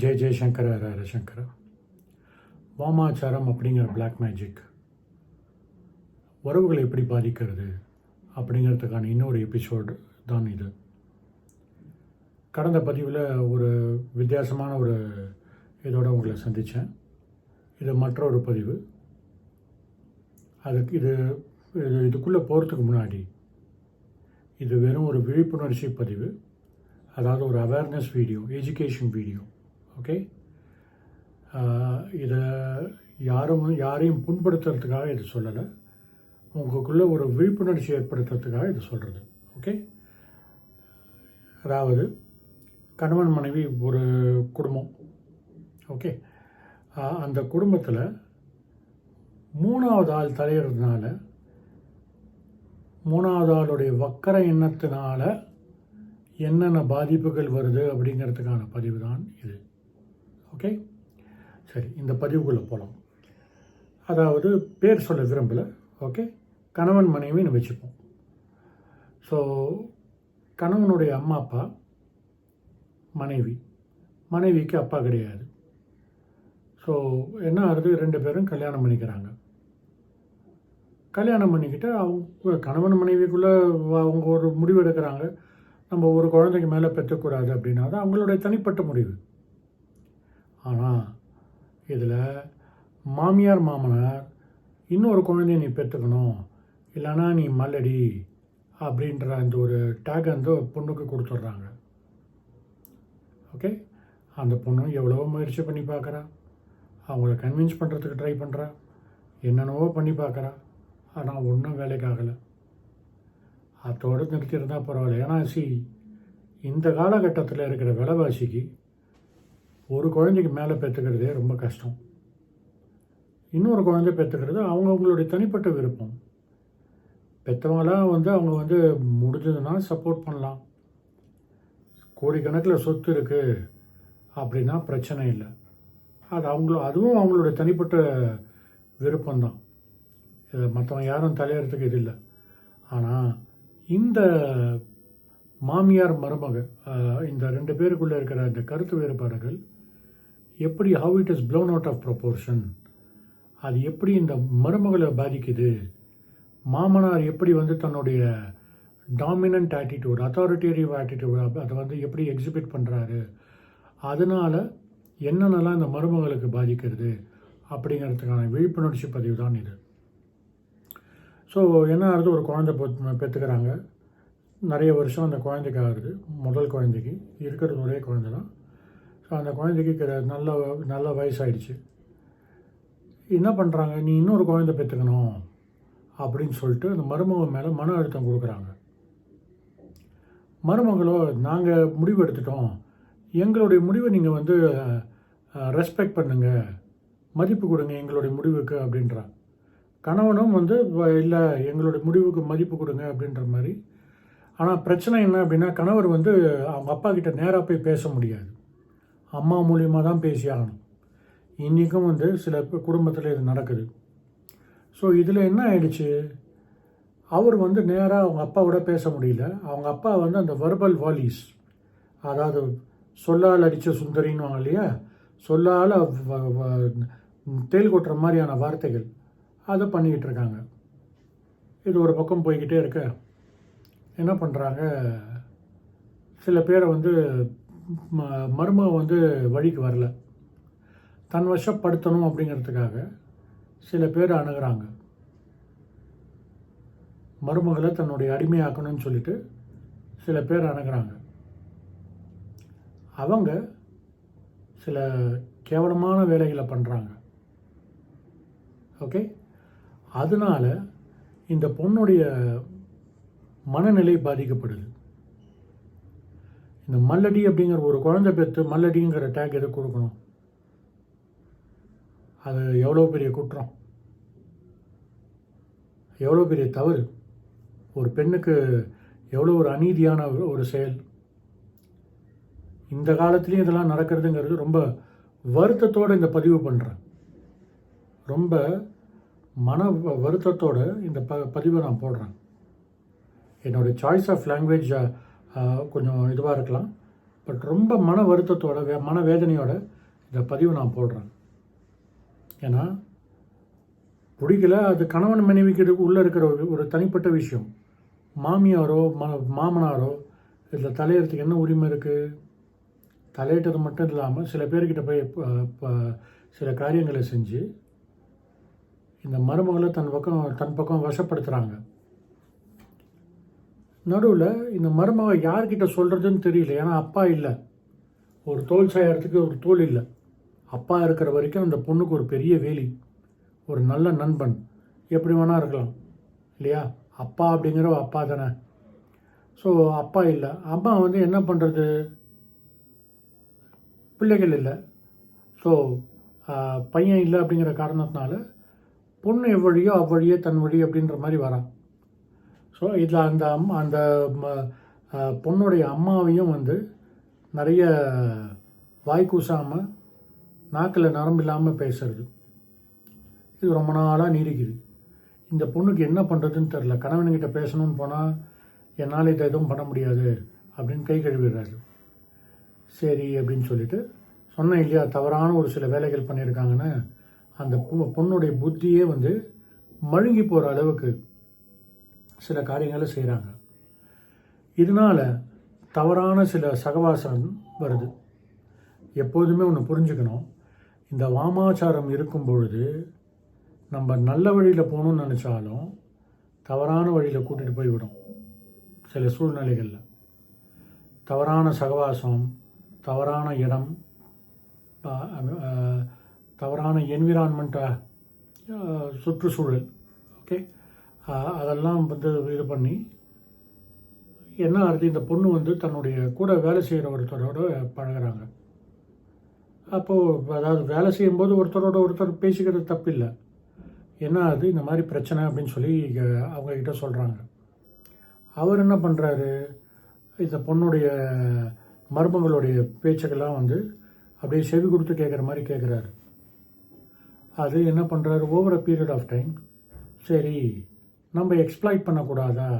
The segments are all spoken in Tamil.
ஜெய ஜெயசங்கர ஹர ஹர சங்கர வாமாச்சாரம் அப்படிங்கிற பிளாக் மேஜிக் உறவுகளை எப்படி பாதிக்கிறது அப்படிங்கிறதுக்கான இன்னொரு எபிசோடு தான் இது. கடந்த பதிவில் ஒரு வித்தியாசமான ஒரு இதோட உங்களை சந்தித்தேன் இது மற்றொரு பதிவு. அதுக்கு இது இது இதுக்குள்ளே போகிறதுக்கு முன்னாடி இது வெறும் ஒரு விழிப்புணர்ச்சி பதிவு. அதாவது ஒரு awareness video education video okay? இதை யாரும் யாரையும் புண்படுத்துறதுக்காக இது சொல்லலை. உங்களுக்குள்ளே ஒரு விழிப்புணர்ச்சி ஏற்படுத்துறதுக்காக இது சொல்கிறது ஓகே? அதாவது கணவன் மனைவி ஒரு குடும்பம். ஓகே? அந்த குடும்பத்தில் மூணாவது ஆள் தலையிறதுனால மூணாவது ஆளுடைய வக்கர எண்ணத்தினால என்னென்ன பாதிப்புகள் வருது அப்படிங்கிறதுக்கான பதிவு தான் இது. ஓகே சரி இந்த பதிவுக்குள்ளே போகலாம் அதாவது பேர் சொல்ல விரும்பலை. ஓகே கணவன் மனைவின்னு வச்சுப்போம். ஸோ கணவனுடைய அம்மா அப்பா மனைவி. மனைவிக்கு அப்பா கிடையாது. ஸோ என்ன ஆகுது? ரெண்டு பேரும் கல்யாணம் பண்ணிக்கிறாங்க. கல்யாணம் பண்ணிக்கிட்டு அவங்க கணவன் மனைவிக்குள்ளே அவங்க ஒரு முடிவு எடுக்கிறாங்க நம்ம ஒரு குழந்தைக்கு மேலே பெற்றக்கூடாது அப்படின்னா தான் அவங்களுடைய தனிப்பட்ட முடிவு. ஆனால் இதில் மாமியார் மாமனார் இன்னொரு குழந்தைய நீ பெற்றுக்கணும். இல்லைனா நீ மல்லடி அப்படின்ற அந்த ஒரு டேக் வந்து பொண்ணுக்கு கொடுத்துட்றாங்க. ஓகே அந்த பொண்ணு எவ்வளோ முயற்சி பண்ணி பார்க்குறா. அவங்கள கன்வின்ஸ் பண்ணுறதுக்கு ட்ரை பண்ணுறா என்னென்னவோ பண்ணி பார்க்குறா. ஆனால் ஒன்றும் வேலைக்கு ஆகலை. அதோடு நிறுத்தியிருந்தால் பரவாயில்ல. ஏன்னா சி இந்த காலகட்டத்தில் இருக்கிற விலைவாசிக்கு ஒரு குழந்தைக்கு மேலே பெற்றுக்கிறதே ரொம்ப கஷ்டம். இன்னொரு குழந்தை பெற்றுக்கிறது அவங்கவுங்களுடைய தனிப்பட்ட விருப்பம். பெற்றவங்களாம் வந்து அவங்க வந்து முடிஞ்சதுன்னா சப்போர்ட் பண்ணலாம். கோடிக்கணக்கில் சொத்து இருக்குது அப்படின்னா பிரச்சனை இல்லை. அது அவங்கள அதுவும் அவங்களுடைய தனிப்பட்ட விருப்பம்தான். இதை மற்றவங்க யாரும் தலையறதுக்கு இது இல்லை. ஆனால் இந்த மாமியார் மருமக இந்த ரெண்டு பேருக்குள்ளே இருக்கிற இந்த கருத்து வேறுபாடுகள் எப்படி how it is blown out of proportion அது எப்படி இந்த மருமகளை பாதிக்குது? மாமனார் எப்படி வந்து தன்னுடைய டாமினன்ட் ஆட்டிடியூட் அத்தாரிட்டேரிவ் ஆட்டிடியூட் அதை வந்து எப்படி எக்ஸிபிட் பண்ணுறாரு அதனால் என்னென்னலாம் இந்த மருமகளுக்கு பாதிக்கிறது? அப்படிங்கிறதுக்கான விழிப்புணர்ச்சி பதிவு தான் இது. ஸோ என்ன ஆகுது? ஒரு குழந்தை பெற்றுக்கிறாங்க நிறைய வருஷம் அந்த குழந்தைக்கு ஆகுது. முதல் குழந்தைக்கு. இருக்கிறது ஒரே குழந்தை தான் ஸோ அந்த குழந்தைக்கு நல்ல நல்ல வயசாயிடுச்சு. என்ன பண்ணுறாங்க நீ இன்னொரு குழந்தை பெற்றுக்கணும் அப்படின்னு சொல்லிட்டு அந்த மருமகன் மேலே மன அழுத்தம் கொடுக்குறாங்க. மருமகளோ நாங்கள் முடிவு எடுத்துட்டோம். எங்களுடைய முடிவை நீங்கள் வந்து ரெஸ்பெக்ட் பண்ணுங்கள் மதிப்பு கொடுங்க எங்களுடைய முடிவுக்கு அப்படின்றா. கணவனும் வந்து இல்லை எங்களுடைய முடிவுக்கு மதிப்பு கொடுங்க அப்படின்ற மாதிரி. ஆனால் பிரச்சனை என்ன அப்படின்னா கணவர் வந்து அவங்க அப்பா கிட்ட நேராக போய் பேச முடியாது. அம்மா மூலியமாக தான் பேசி ஆகணும். இன்றைக்கும் வந்து சில குடும்பத்தில் இது நடக்குது. ஸோ இதில் என்ன ஆயிடுச்சு? அவர் வந்து நேராக அவங்க அப்பாவோட பேச முடியல. அவங்க அப்பா வந்து அந்த வர்பல் வாலிஸ் அதாவது சொல்லால் அடித்த சுந்தரின்னு இல்லையா? சொல்லால் தேல் கொட்டுற மாதிரியான வார்த்தைகள். அதை பண்ணிக்கிட்டு இருக்காங்க. இது ஒரு பக்கம் போய்கிட்டே இருக்க. என்ன பண்ணுறாங்க சில பேரை வந்து மருமக வந்து வழிக்கு வரல. தன் வசப்படுத்தணும் அப்படிங்கிறதுக்காக சில பேர் அணுகிறாங்க. மருமகளை தன்னுடைய அடிமையாக்கணும்னு சொல்லிட்டு சில பேர் அணுகிறாங்க. அவங்க சில கேவலமான வேலைகளை பண்ணுறாங்க ஓகே? அதனால் இந்த பொண்ணுடைய மனநிலை பாதிக்கப்படுது. இந்த மல்லடி அப்படிங்கிற ஒரு குழந்தை பெற்று மல்லடிங்கிற டேக் எதுக்கு கொடுக்கணும்? அது எவ்வளோ பெரிய குற்றம்? எவ்வளோ பெரிய தவறு? ஒரு பெண்ணுக்கு எவ்வளோ ஒரு அநீதியான ஒரு செயல்? இந்த காலத்துலேயும் இதெல்லாம் நடக்கிறதுங்கிறது ரொம்ப வருத்தத்தோடு இந்த பதிவு பண்ணுறேன் ரொம்ப மன வருத்தத்தோடு இந்த ப பதிவை நான் போடுறேன். என்னோடய சாய்ஸ் ஆஃப் லாங்குவேஜ் கொஞ்சம் இதுவாக இருக்கலாம். பட் ரொம்ப மன வருத்தத்தோட வே மன வேதனையோட இந்த பதிவு நான் போடுறேன். ஏன்னா பிடிக்கல அது கணவன் மனைவிக்கு உள்ளே இருக்கிற ஒரு ஒரு தனிப்பட்ட விஷயம். மாமியாரோ ம மாமனாரோ இதில் தலையிறதுக்கு என்ன உரிமை இருக்குது தலையிட்டது மட்டும் இல்லாமல் சில பேர்கிட்ட போய் சில காரியங்களை செஞ்சு இந்த மருமகளை தன் பக்கம் தன் பக்கம் வசப்படுத்துகிறாங்க நடுவில் இந்த மருமக யார்கிட்ட சொல்கிறதுன்னு தெரியல. ஏன்னா அப்பா இல்லை. ஒரு தோல் சாயறதுக்கு ஒரு தோல் இல்லை. அப்பா இருக்கிற வரைக்கும் அந்த பொண்ணுக்கு ஒரு பெரிய வேலி ஒரு நல்ல நண்பன். எப்படி வேணா இருக்கலாம். இல்லையா? அப்பா அப்படிங்கிற அப்பா தானே. ஸோ அப்பா இல்லை. அம்மா வந்து என்ன பண்ணுறது பிள்ளைகள் இல்லை. ஸோ பையன் இல்லை அப்படிங்கிற காரணத்தினால பொண்ணு எவ்வழியோ அவ்வழியே தன் வழி அப்படின்ற மாதிரி வரான். ஸோ இதில் அந்த அம்மா அந்த ம- பொண்ணுடைய அம்மாவையும் வந்து நிறைய வாய் கூசாமல் நாக்கில் நரம்பு இல்லாமல் பேசுறது. இது ரொம்ப நாளாக நீடிக்குது. இந்த பொண்ணுக்கு என்ன பண்ணுறதுன்னு தெரில கணவன்கிட்ட பேசணும்னு போனால் என்னால் இதை எதுவும் பண்ண முடியாது அப்படின்னு கை கழுவிடுறாரு. சரி அப்படின்னு சொல்லிட்டு சொன்னேன் இல்லையா தவறான ஒரு சில வேலைகள் பண்ணியிருக்காங்கன்னு. அந்த பொண்ணுடைய புத்தியே வந்து மழுங்கி போகிற அளவுக்கு சில காரியங்களை செய்கிறாங்க இதனால் தவறான சில சகவாசம் வருது. எப்போதுமே ஒன்று புரிஞ்சுக்கணும். இந்த வாமாச்சாரம் இருக்கும் பொழுது நம்ம நல்ல வழியில் போகணும்னு நினச்சாலும் தவறான வழியில் கூட்டிகிட்டு போய் விடும். சில சூழ்நிலைகளில். தவறான சகவாசம் தவறான இடம் தவறான என்விரான்மெண்ட்டாக சுற்றுச்சூழல் ஓகே அதெல்லாம் வந்து இது பண்ணி என்ன ஆகுது இந்த பொண்ணு வந்து தன்னுடைய கூட வேலை செய்கிற ஒருத்தரோட பழகுறாங்க. அப்போது அதாவது வேலை செய்யும்போது ஒருத்தரோட ஒருத்தர் பேசிக்கிறது தப்பில்லை. என்ன ஆகுது இந்த மாதிரி பிரச்சனை அப்படின்னு சொல்லி அவங்கக்கிட்ட அவங்க சொல்கிறாங்க அவர் என்ன பண்ணுறாரு இந்த பொண்ணுடைய மருமகளுடைய பேச்சுக்கெல்லாம் வந்து அப்படியே செவி கொடுத்து கேட்குற மாதிரி கேட்குறாரு அது என்ன பண்ணுறாரு over a period of time சரி நம்ம எக்ஸ்ப்ளாய்ட் பண்ணக்கூடாதா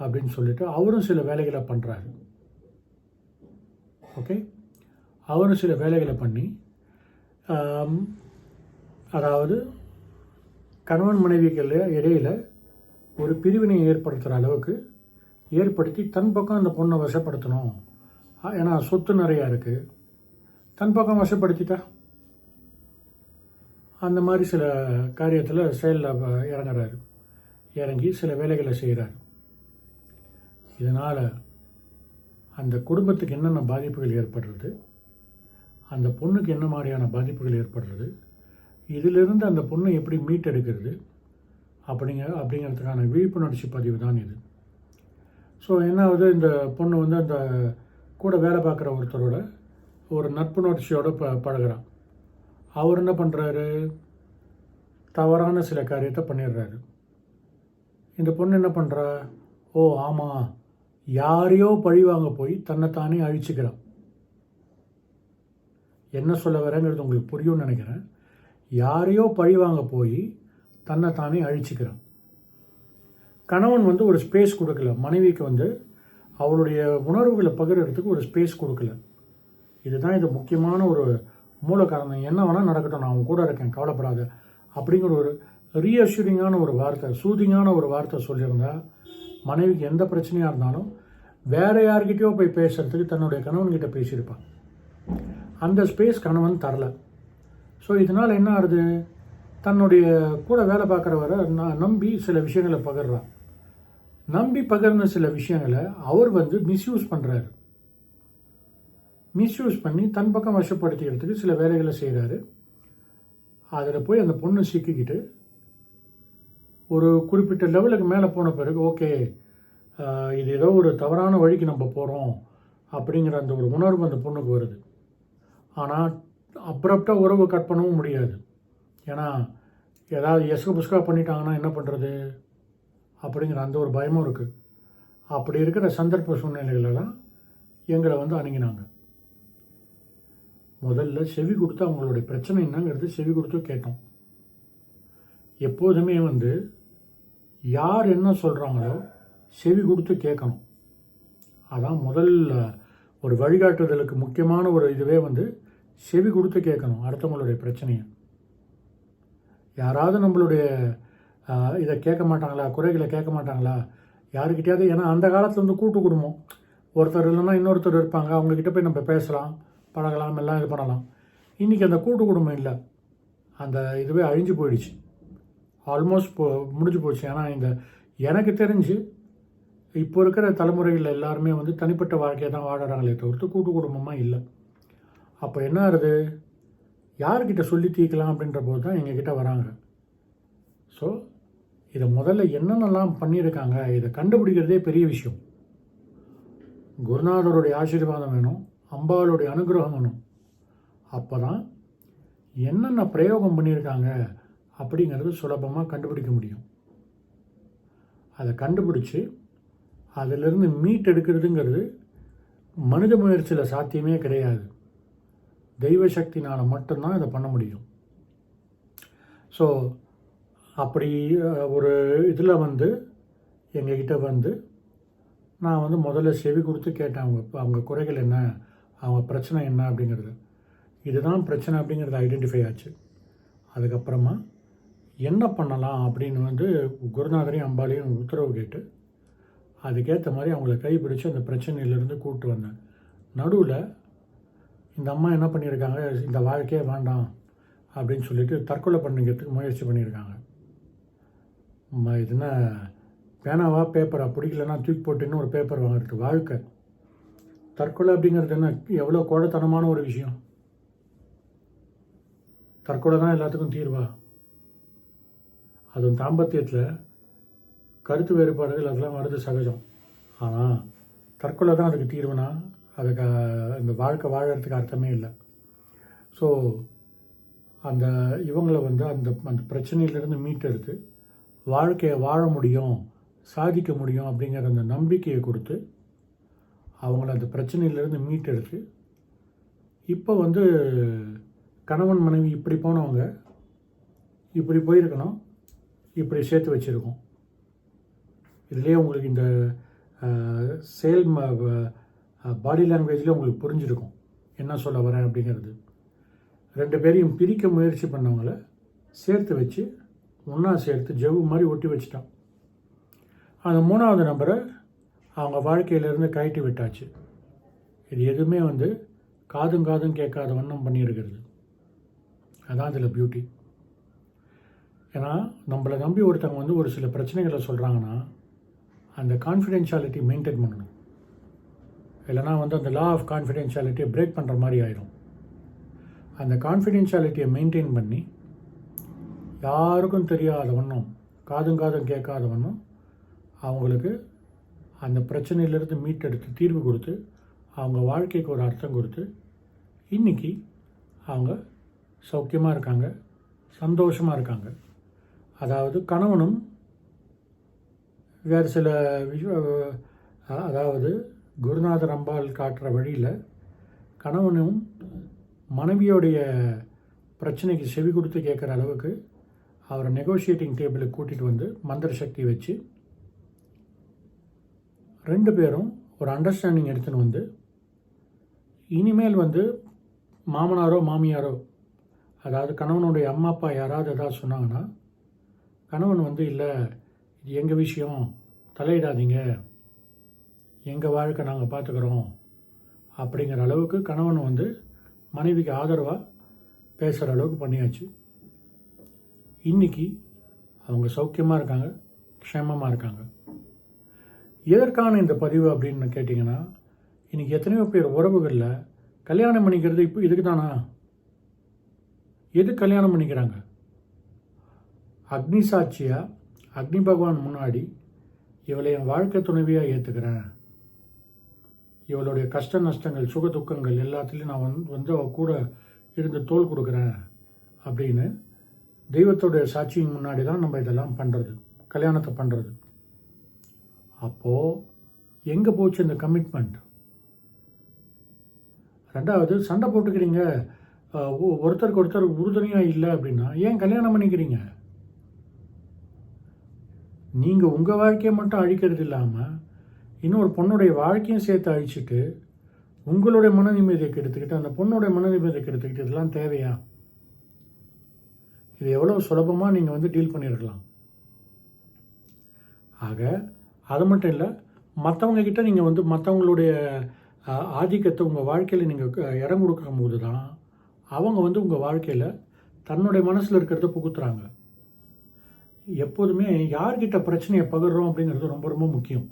அப்படின்னு சொல்லிட்டு அவரும் சில வேலைகளை பண்ணுறாரு ஓகே அவரும் சில வேலைகளை பண்ணி அதாவது கணவன் மனைவிகள் இடையில ஒரு பிரிவினை ஏற்படுத்துகிற அளவுக்கு ஏற்படுத்தி தன் பக்கம் அந்த பொண்ணை வசப்படுத்தணும். ஏன்னா சொத்து நிறையா இருக்குது தன் பக்கம் வசப்படுத்திட்டா? அந்த மாதிரி சில காரியத்தில் செயலில் இறங்குறாரு. இறங்கி சில வேலைகளை செய்கிறாரு. இதனால் அந்த குடும்பத்துக்கு என்னென்ன பாதிப்புகள் ஏற்படுறது அந்த பொண்ணுக்கு என்ன மாதிரியான பாதிப்புகள் ஏற்படுறது இதிலிருந்து அந்த பொண்ணை எப்படி மீட்டெடுக்கிறது அப்படிங்க அப்படிங்கிறதுக்கான விழிப்புணர்ச்சி பதிவு தான் இது. ஸோ என்ன ஆகுது? இந்த பொண்ணு வந்து அந்த கூட வேலை பார்க்குற ஒருத்தரோட ஒரு நட்புணர்ச்சியோடு ப பழகுறான். அவர் என்ன பண்ணுறாரு தவறான சில காரியத்தை பண்ணிடுறாரு. இந்த பொண்ணு என்ன பண்ணுறா ஓ ஆமாம் யாரையோ பழி வாங்க போய் தன்னைத்தானே அழிச்சுக்கிறான் என்ன சொல்ல வரேங்கிறது உங்களுக்கு புரியும்னு நினைக்கிறேன். யாரையோ பழி வாங்க போய் தன்னைத்தானே அழிச்சுக்கிறான் கணவன் வந்து ஒரு ஸ்பேஸ் கொடுக்கல. மனைவிக்கு வந்து அவளுடைய உணர்வுகளை பகிர்றதுக்கு ஒரு ஸ்பேஸ் கொடுக்கல. இதுதான் இது முக்கியமான ஒரு மூல காரணம் என்ன வேணால் நடக்கட்டும் நான் அவங்க கூட இருக்கேன் கவலைப்படாத. அப்படிங்கிற ஒரு ரீஅஷ்யூரிங்கான ஒரு வார்த்தை சூதிங்கான ஒரு வார்த்தை சொல்லியிருந்தா மனைவிக்கு எந்த பிரச்சனையாக இருந்தாலும் வேறு யார்கிட்டயோ போய் பேசுகிறதுக்கு தன்னுடைய கணவன்கிட்ட பேசியிருப்பான். அந்த ஸ்பேஸ் கணவன் தரல. ஸோ இதனால் என்ன ஆகுது தன்னுடைய கூட வேலை பார்க்குறவரை நான் நம்பி சில விஷயங்களை பகிர்றான். நம்பி பகிர்ந்த சில விஷயங்களை அவர் வந்து மிஸ்யூஸ் பண்ணுறாரு மிஸ்யூஸ் பண்ணி தன் பக்கம் வசப்படுத்திக்கிறதுக்கு சில வேலைகளை செய்கிறாரு அதில் போய் அந்த பொண்ணு சிக்கிக்கிட்டு ஒரு குறிப்பிட்ட லெவலுக்கு மேலே போன பிறகு ஓகே இது ஏதோ ஒரு தவறான வழிக்கு நம்ம போகிறோம் அப்படிங்கிற அந்த ஒரு உணர்வு அந்த பொண்ணுக்கு வருது. ஆனால் அப்ரப்டாக உறவு கட் பண்ணவும் முடியாது. ஏன்னா ஏதாவது எசுக்கு புஸ்கா பண்ணிட்டாங்கன்னா என்ன பண்ணுறது அப்படிங்கிற அந்த ஒரு பயமும் இருக்குது அப்படி இருக்கிற சந்தர்ப்ப சூழ்நிலைகளெல்லாம் எங்களை வந்து அணுகினாங்க. முதல்ல செவி கொடுத்து அவங்களுடைய பிரச்சனை என்னங்கிறது செவி கொடுத்து கேட்டோம். எப்போதுமே வந்து யார் என்ன சொல்கிறாங்களோ செவி கொடுத்து கேட்கணும். அதான் முதல் ஒரு வழிகாட்டுதலுக்கு முக்கியமான ஒரு இதுவே வந்து செவி கொடுத்து கேட்கணும் அடுத்தவங்களுடைய பிரச்சனையை. யாராவது நம்மளுடைய இதை கேட்க மாட்டாங்களா? குறைகளை கேட்க மாட்டாங்களா? யாருக்கிட்டையாவது ஏன்னா அந்த காலத்தில் வந்து கூட்டு குடும்பம். ஒருத்தர் இல்லைன்னா இன்னொருத்தர் இருப்பாங்க. அவங்கக்கிட்ட போய் நம்ம பேசலாம் பழகலாம் எல்லாம் இது பண்ணலாம். இன்றைக்கி அந்த கூட்டு குடும்பம் இல்லை. அந்த இதுவே அழிஞ்சு போயிடுச்சு. ஆல்மோஸ்ட் போ முடிஞ்சு போச்சு. ஏன்னா இந்த எனக்கு தெரிஞ்சு இப்போ இருக்கிற தலைமுறைகள் எல்லாருமே வந்து தனிப்பட்ட வாழ்க்கையை தான் வாடுறாங்களே தவிர்த்து கூட்டு குடும்பமாக இல்லை. அப்போ என்ன ஆகுது? யார்கிட்ட சொல்லி தீர்க்கலாம் அப்படின்ற போது தான் எங்ககிட்ட வராங்க. ஸோ இதை முதல்ல என்னென்னலாம் பண்ணியிருக்காங்க இதை கண்டுபிடிக்கிறதே பெரிய விஷயம். குருநாதருடைய ஆசீர்வாதம் வேணும் அம்பாளுடைய அனுகிரகம் வேணும். அப்போ தான் என்னென்ன பிரயோகம் பண்ணியிருக்காங்க அப்படிங்கிறது சுலபமாக கண்டுபிடிக்க முடியும். அதை கண்டுபிடிச்சி அதிலிருந்து மீட் எடுக்கிறதுங்கிறது மனித முயற்சியில் சாத்தியமே கிடையாது. தெய்வ சக்தினால் மட்டும்தான் இதை பண்ண முடியும். ஸோ அப்படி ஒரு இதில் வந்து எங்ககிட்ட வந்து நான் வந்து முதல்ல செவி கொடுத்து கேட்டேன் அவங்க அவங்க குறைகள் என்ன அவங்க பிரச்சனை என்ன அப்படிங்கிறது. இதுதான் பிரச்சனை அப்படிங்கிறது ஐடென்டிஃபை ஆச்சு. அதுக்கப்புறமா என்ன பண்ணலாம் அப்படின்னு வந்து குருநாதரையும் அம்பாலையும் உத்தரவு கேட்டு அதுக்கேற்ற மாதிரி அவங்கள கைப்பிடிச்சு அந்த பிரச்சனையிலேருந்து கூப்பிட்டு வந்தேன். நடுவில் இந்த அம்மா என்ன பண்ணியிருக்காங்க இந்த வாழ்க்கையே வேண்டாம் அப்படின்னு சொல்லிட்டு தற்கொலை பண்ணிக்கிறதுக்கு முயற்சி பண்ணியிருக்காங்க. ம, இது என்ன பேனாவா பேப்பரா? பிடிக்கலன்னா தூக்கி போட்டுன்னு ஒரு பேப்பர் வாங்குறது வாழ்க்கை. தற்கொலை அப்படிங்கிறது என்ன எவ்வளோ கோழத்தனமான ஒரு விஷயம். தற்கொலை தான் எல்லாத்துக்கும் தீர்வா? அதுவும் தாம்பத்தியத்தில் கருத்து வேறுபாடுகள் அதெல்லாம் வருது சகஜம். ஆனால் தற்கொலை தான் அதுக்கு தீர்வுனா அதுக்கு இந்த வாழ்க்கை வாழறதுக்கு அர்த்தமே இல்லை. ஸோ அந்த இவங்களை வந்து அந்த அந்த பிரச்சனையிலேருந்து மீட்டெடுத்து வாழ்க்கையை வாழ முடியும் சாதிக்க முடியும் அப்படிங்கிற அந்த நம்பிக்கையை கொடுத்து அவங்கள அந்த பிரச்சனையிலேருந்து மீட்டெடுத்து இப்போ வந்து கணவன் மனைவி இப்படி போனவங்க இப்படி போயிருக்கணும் இப்படி சேர்த்து வச்சுருக்கோம். இதுலேயே உங்களுக்கு இந்த சேல் செயல் பாடி லாங்குவேஜில் உங்களுக்கு புரிஞ்சிருக்கும். என்ன சொல்ல வரேன் அப்படிங்கிறது. ரெண்டு பேரையும் பிரிக்க முயற்சி பண்ணவங்கள சேர்த்து வச்சு ஒன்றா சேர்த்து ஜவ்வு மாதிரி ஒட்டி வச்சுட்டான் அந்த மூணாவது நம்பரை அவங்க வாழ்க்கையிலேருந்து கழட்டி விட்டாச்சு. இது எதுவுமே வந்து காதும் காதும் கேட்காத வண்ணம் பண்ணியிருக்கிறது. அதான் இதில் பியூட்டி ஏன்னா நம்மளை நம்பி ஒருத்தவங்க வந்து ஒரு சில பிரச்சனைகளை சொல்கிறாங்கன்னா அந்த கான்ஃபிடென்ஷியாலிட்டி மெயின்டைன் பண்ணணும். இல்லைனா வந்து அந்த லா ஆஃப் கான்ஃபிடென்ஷியாலிட்டியை பிரேக் பண்ணுற மாதிரி ஆயிரும். அந்த கான்ஃபிடென்ஷியாலிட்டியை மெயின்டைன் பண்ணி யாருக்கும் தெரியாத வண்ணம் காதும் காதும் கேட்காத வண்ணம் அவங்களுக்கு அந்த பிரச்சனையிலேருந்து மீட்டெடுத்து தீர்வு கொடுத்து அவங்க வாழ்க்கைக்கு ஒரு அர்த்தம் கொடுத்து இன்னைக்கு அவங்க சௌக்கியமாக இருக்காங்க சந்தோஷமாக இருக்காங்க. அதாவது கணவனும் வேறு சில விஷய அதாவது குருநாதர் அம்பாள் காட்டுற வழியில் கணவனும் மனைவியோடைய பிரச்சனைக்கு செவி கொடுத்து கேட்குற அளவுக்கு அவரை நெகோஷியேட்டிங் டேபிளுக்கு கூட்டிகிட்டு வந்து மந்திர சக்தி வச்சு ரெண்டு பேரும் ஒரு அண்டர்ஸ்டாண்டிங் எடுத்துன்னு வந்து இனிமேல் வந்து மாமனாரோ மாமியாரோ அதாவது கணவனுடைய அம்மா அப்பா யாராவது எதாவது சொன்னாங்கன்னா கணவன் வந்து இல்லை இது எங்கள் விஷயம்? தலையிடாதீங்க. எங்கள் வாழ்க்கை நாங்கள் பார்த்துக்குறோம் அப்படிங்கிற அளவுக்கு கணவன் வந்து மனைவிக்கு ஆதரவாக பேசுகிற அளவுக்கு பண்ணியாச்சு. இன்னைக்கு அவங்க சௌக்கியமாக இருக்காங்க க்ஷேமமாக இருக்காங்க. எதற்கான இந்த பதிவு அப்படின்னு கேட்டிங்கன்னா இன்றைக்கி எத்தனையோ பேர் உறவுகளில் கல்யாணம் பண்ணிக்கிறது இப்போ இதுக்கு தானா எது கல்யாணம் பண்ணிக்கிறாங்க? அக்னி சாட்சியாக அக்னி பகவான் முன்னாடி இவளை என் வாழ்க்கை துணைவியாக ஏற்றுக்கிறேன் இவளுடைய கஷ்ட நஷ்டங்கள் சுக துக்கங்கள் எல்லாத்துலேயும் நான் வந்து வந்து அவள் கூட இருந்து தோள் கொடுக்குறேன் அப்படின்னு தெய்வத்தோடைய சாட்சியின் முன்னாடி தான் நம்ம இதெல்லாம் பண்ணுறது கல்யாணத்தை பண்ணுறது அப்போது எங்கே போச்சு இந்த கமிட்மெண்ட் ரெண்டாவது சண்டை போட்டுக்கிறீங்க. ஒ- ஒருத்தருக்கு ஒருத்தர் உறுதுணையாக இல்லை அப்படின்னா ஏன் கல்யாணம் பண்ணிக்கிறீங்க? நீங்கள் உங்கள் வாழ்க்கையை மட்டும் அழிக்கிறது இல்லாமல் இன்னொரு பொண்ணுடைய வாழ்க்கையும் சேர்த்து அழிச்சிட்டு உங்களுடைய மன நிம்மதியை கெடுத்துக்கிட்டு அந்த பொண்ணுடைய மன நிம்மதியை கெடுத்துக்கிட்டு இதெல்லாம் தேவையா? இது எவ்வளோ சுலபமாக நீங்கள் வந்து டீல் பண்ணியிருக்கலாம் ஆக அது மட்டும் இல்லை மற்றவங்கக்கிட்ட நீங்கள் வந்து மற்றவங்களுடைய ஆதிக்கத்தை உங்கள் வாழ்க்கையில் நீங்கள் இடம் கொடுக்கும் போது தான் அவங்க வந்து உங்கள் வாழ்க்கையில் தன்னுடைய மனசில் இருக்கிறத புகுத்துறாங்க. எப்போதுமே யார்கிட்ட பிரச்சனையை பகிர்றோம் அப்படிங்கிறது ரொம்ப ரொம்ப முக்கியம்.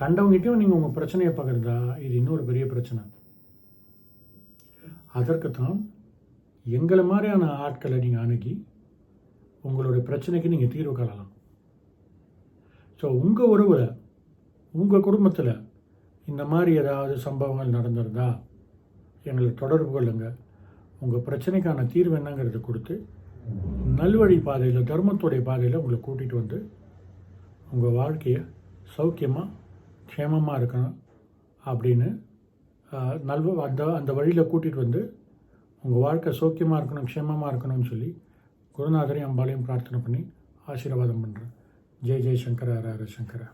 கண்டவங்ககிட்டயும் நீங்கள் உங்கள் பிரச்சனையை பகிர்ந்தா இது இன்னொரு பெரிய பிரச்சனை. அதற்குத்தான் எங்களை மாதிரியான ஆட்களை நீங்கள் அணுகி உங்களுடைய பிரச்சனைக்கு நீங்கள் தீர்வு காணலாம். ஸோ உங்கள் உறவில் உங்கள் குடும்பத்தில் இந்த மாதிரி ஏதாவது சம்பவங்கள் நடந்திருந்தா எங்களை தொடர்பு கொள்ளுங்கள் உங்கள் பிரச்சனைக்கான தீர்வு என்னங்கிறத கொடுத்து நல்வழி பாதையில் தர்மத்துடைய பாதையில் உங்களை கூட்டிகிட்டு வந்து உங்கள் வாழ்க்கையை சௌக்கியமாக க்ஷேமமாக இருக்கணும் அப்படின்னு நல்வ அந்த அந்த வழியில் கூட்டிகிட்டு வந்து உங்கள் வாழ்க்கை சௌக்கியமாக இருக்கணும் க்ஷேமமாக இருக்கணும்னு சொல்லி குருநாதரையும் அம்பாலையும் பிரார்த்தனை பண்ணி ஆசீர்வாதம் பண்ணுறேன் ஜெய் ஜெய் சங்கர ஹர ஹர சங்கரா.